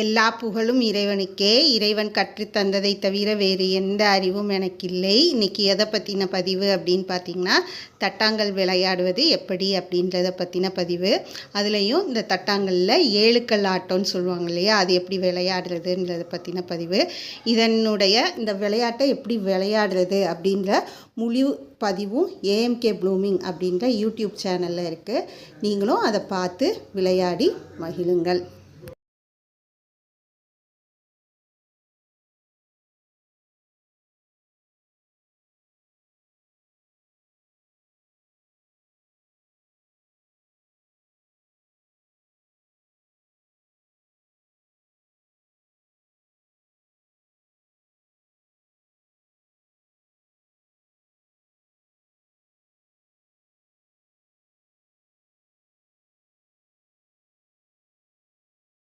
எல்லா புகழும் இறைவனுக்கே. இறைவன் கற்றுத்தந்ததை தவிர வேறு எந்த அறிவும் எனக்கில்லை. இன்றைக்கி எதை பற்றின பதிவு அப்படின்னு பார்த்தீங்கன்னா தட்டாங்கல் விளையாடுவது எப்படி அப்படின்றத பற்றின பதிவு. அதுலேயும் இந்த தட்டாங்கல்ல ஏழுக்கல் ஆட்டம்னு சொல்லுவாங்க இல்லையா? அது எப்படி விளையாடுறதுன்றதை பற்றின பதிவு. இதனுடைய இந்த விளையாட்டை எப்படி விளையாடுறது அப்படின்ற முழு பதிவும் ஏஎம்கே ப்ளூமிங் அப்படின்ற யூடியூப் சேனலில் இருக்குது நீங்களும் அதை பார்த்து விளையாடி மகிழுங்கள்.